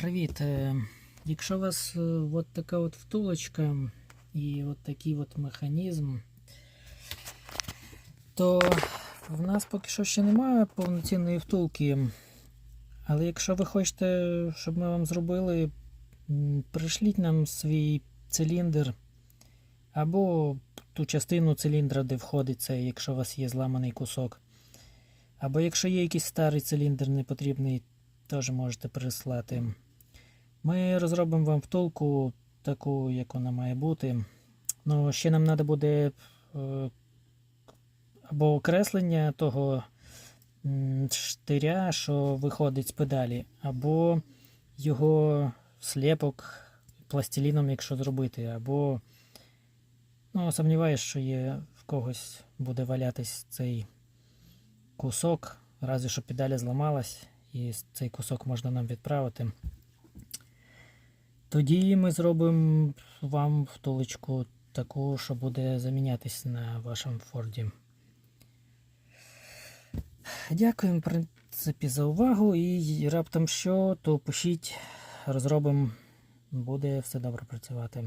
Привіт. Е, Якщо у вас е, от така от втулочка і от такий от механізм, то в нас поки що ще немає повноцінної втулки. Але якщо ви хочете, щоб ми вам зробили, м, пришліть нам свій циліндр або ту частину циліндра, де входить цей, якщо у вас є зламаний кусок. Або якщо є якийсь старий циліндр непотрібний, теж можете прислати. Ми розробимо вам втулку, таку, як вона має бути. Ну, ще нам треба буде е, або окреслення того штиря, що виходить з педалі, або його сліпок пластиліном, якщо зробити, або ну, сумніваюся, що є в когось буде валятись цей кусок, разве що педаля зламалась, і цей кусок можна нам відправити. Тоді ми зробимо вам втулочку таку, що буде замінятись на вашому Форді. Дякуємо, в принципі, за увагу. І раптом що, то пишіть, розробимо, буде все добре працювати.